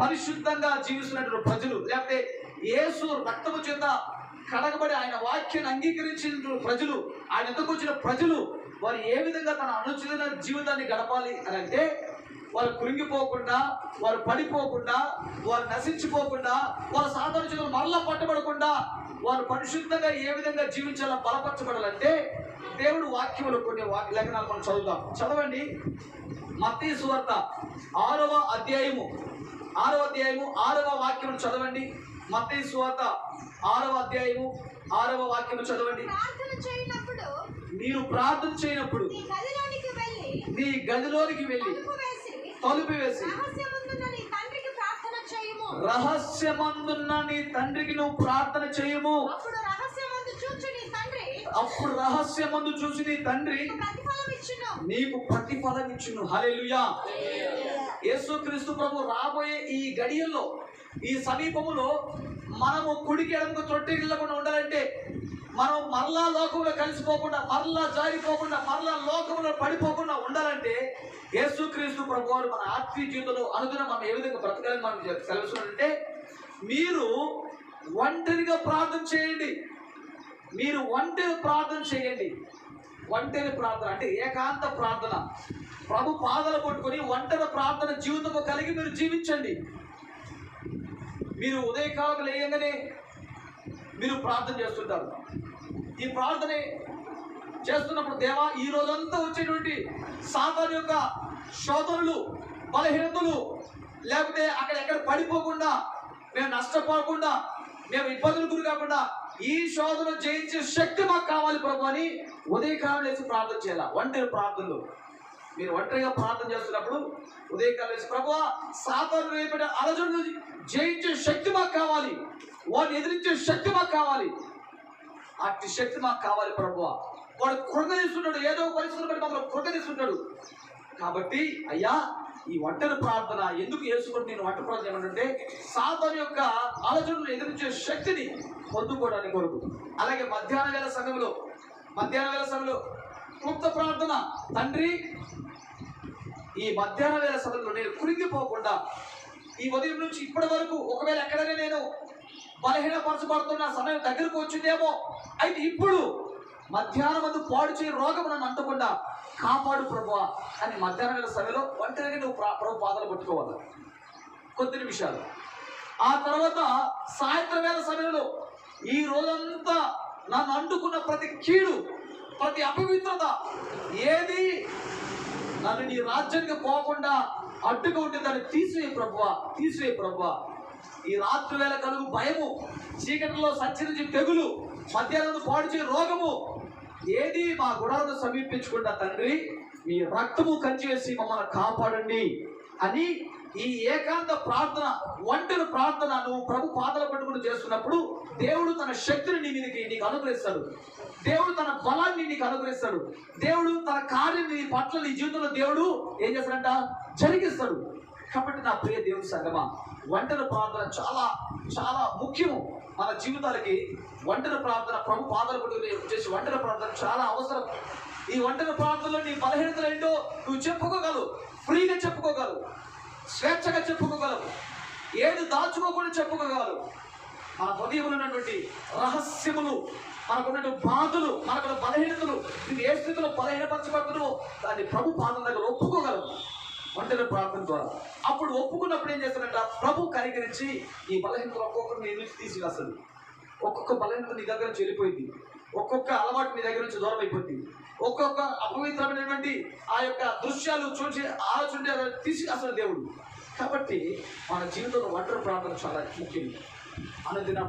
పరిశుద్ధంగా జీవిస్తున్నటువంటి ప్రజలు లేకపోతే యేసు రక్తము చేత కడగబడి ఆయన వాక్యాన్ని అంగీకరించిన ప్రజలు ఆయన ఎందుకు వచ్చిన ప్రజలు వారు ఏ విధంగా తన అనుచిత జీవితాన్ని గడపాలి అని అంటే వారు కృంగిపోకుండా వారు పడిపోకుండా వారు నశించిపోకుండా వారు సాధారణ జీవితం మరలా పట్టబడకుండా వారు పరిశుద్ధంగా ఏ విధంగా జీవించాలో బలపరచబడాలంటే దేవుడు వాక్యములు కొన్ని వాక్య లేఖనాలు మనం చదువుదాం. చదవండి. మతీ సువార్త ఆరవ అధ్యాయము. ఆరవ అధ్యాయము ఆరవ వాక్యము చదవండి. మత్తయి సువార్త ఆరవ అధ్యాయము ఆరవ వాక్యము చదవండి. మీరు ప్రార్థన చేయనప్పుడు నీ గదిలోనికి వెళ్ళి తలుపు వేసి రహస్యమందున్న నీ తండ్రికి నువ్వు ప్రార్థన చేయము. అప్పుడు అప్పుడు రహస్యమందు చూసి నీ తండ్రి నీకు ప్రతిఫలం ఇచ్చును. హల్లెలూయా. యేసుక్రీస్తు ప్రభు రాబోయే ఈ గడియల్లో ఈ సమీపములో మనము కుడికి ఎడమకు తొట్టిల్లకుండా ఉండాలంటే మనం మరలా లోకంలో కలిసిపోకుండా మరలా జారిపోకుండా మరలా లోకంలో పడిపోకుండా ఉండాలంటే యేసుక్రీస్తు ప్రభు వారు మన ఆత్మీయ జీవితంలో అనుదినం మనం ఏ విధంగా బ్రతకాలని మనం సెలవుస్తున్నారంటే మీరు ఒంటరిగా ప్రార్థన చేయండి. మీరు ఒంటరి ప్రార్థన చేయండి. ఒంటరి ప్రార్థన అంటే ఏకాంత ప్రార్థన. ప్రభు పాదలు పట్టుకొని ఒంటరి ప్రార్థన జీవితము కలిగి మీరు జీవించండి. మీరు ఉదయకాలకు లేయంగానే మీరు ప్రార్థన చేస్తుంటారు. ఈ ప్రార్థన చేస్తున్నప్పుడు దేవా ఈ రోజంతా వచ్చేటువంటి సాతాను యొక్క శోధనలు బలహీనతలు లేకపోతే అక్కడ ఎక్కడ పడిపోకుండా మేము నష్టపోకుండా మేము ఇబ్బందులు గురి కాకుండా ఈ శోధన జయించే శక్తి మాకు కావాలి ప్రభు అని ఉదయకాలం లేచి ప్రార్థన చేయాలి? ఒంటరి ప్రార్థనలు. మీరు ఒంటరిగా ప్రార్థన చేస్తున్నప్పుడు ఉదయకాలం లేచి ప్రభు సాతాను రేపటి అలజడును జయించే శక్తి మాకు కావాలి. వాడిని ఎదిరించే శక్తి మాకు కావాలి. అట్టి శక్తి మాకు కావాలి ప్రభు. వాడు కృంగదీస్తున్నాడు ఏదో పరిస్థితులు బట్టి మమ్మల్ని కృంగదీస్తున్నాడు కాబట్టి అయ్యా ఈ ఒంటరి ప్రార్థన ఎందుకు వేసుకుంటే నేను ఒంటరి ప్రార్థన ఏమంటే సాధన యొక్క ఆలోచనలు ఎదిరించే శక్తిని పొందుకోవడానికి కొరకు. అలాగే మధ్యాహ్న వేళ సమయంలో మధ్యాహ్న వేళ సమయంలో క్లుప్త ప్రార్థన. తండ్రి ఈ మధ్యాహ్న వేళ సమయంలో నేను కురింగిపోకుండా ఈ ఉదయం నుంచి ఇప్పటి వరకు ఒకవేళ ఎక్కడైనా నేను బలహీనపరచబడుతున్న సమయం దగ్గరకు వచ్చిందేమో అయితే ఇప్పుడు మధ్యాహ్నం మందు పాడు చేయి రోగం నన్ను అంటకుండా కాపాడు ప్రభు అని మధ్యాహ్నం గల సమయంలో ఒంటరిగా నువ్వు ప్రభు పాదాలు పట్టుకోవాలి. కొద్ది నిమిషాలు. ఆ తర్వాత సాయంత్రం వేల సమయంలో ఈ రోజంతా నన్ను అంటుకున్న ప్రతి కీడు ప్రతి అపవిత్రత ఏది నన్ను నీ రాజ్యానికి పోకుండా అడ్డుగా ఉంటే దాన్ని తీసివే ప్రభువ తీసివే ప్రభువా. ఈ రాత్రి వేళ కలుగు భయము చీకటిలో సంచరించి తెగులు మధ్యాహ్నం పాడు చేయ రోగము. ఏది మా గుణాలను సమీపించకుండా తండ్రి మీ రక్తము కంచివేసి మమ్మల్ని కాపాడండి అని ఈ ఏకాంత ప్రార్థన ఒంటరి ప్రార్థన నువ్వు ప్రభు పాదల పట్టుకుని చేస్తున్నప్పుడు దేవుడు తన శక్తిని నీ మీదకి నీకు అనుగ్రహిస్తాడు. దేవుడు తన బలాన్ని నీకు అనుగ్రహిస్తాడు. దేవుడు తన కార్యం నీ పట్ల నీ జీవితంలో దేవుడు ఏం చేస్తాడంట? జరిగిస్తాడు. కాబట్టి నా ప్రియ దేవుని సంగమ వంటల ప్రార్థన చాలా చాలా ముఖ్యము. మన జీవితాలకి వంటల ప్రార్థన ప్రభు పాదాలు పట్టుకుని చేసి వంటల ప్రార్థన చాలా అవసరం. ఈ వంటల ప్రార్థనలో నీ బలహీనతలు ఏంటో నువ్వు చెప్పుకోగలవు. ఫ్రీగా చెప్పుకోగలవు. స్వేచ్ఛగా చెప్పుకోగలవు. ఏది దాచుకోకుండా చెప్పుకోగలవు. మన హృదయంలో ఉన్నటువంటి రహస్యములు మనకున్నటువంటి బాధలు మనకున్న బలహీనతలు నువ్వు ఏ స్థితిలో బలహీనపరచబడుతున్నావు దాన్ని ప్రభు పాదం దగ్గర ఒప్పుకోగలవు. వంటల ప్రార్థన ద్వారా. అప్పుడు ఒప్పుకున్నప్పుడు ఏం చేస్తారంట ప్రభు కనికరించి ఈ బలహీనతలు ఒక్కొక్కరు నీ నుంచి తీసివేస్తాడు. ఒక్కొక్క బలహీనత నీ దగ్గర నుంచి వెళ్ళిపోయింది. ఒక్కొక్క అలవాటు నీ దగ్గర నుంచి దూరం అయిపోయింది. ఒక్కొక్క అపవిత్రమైనటువంటి ఆ యొక్క దృశ్యాలు చూసి ఆలోచన తీసి అసలు దేవుడు. కాబట్టి మన జీవితంలో ఒంటరి ప్రార్థన చాలా ముఖ్యం. అనుదిన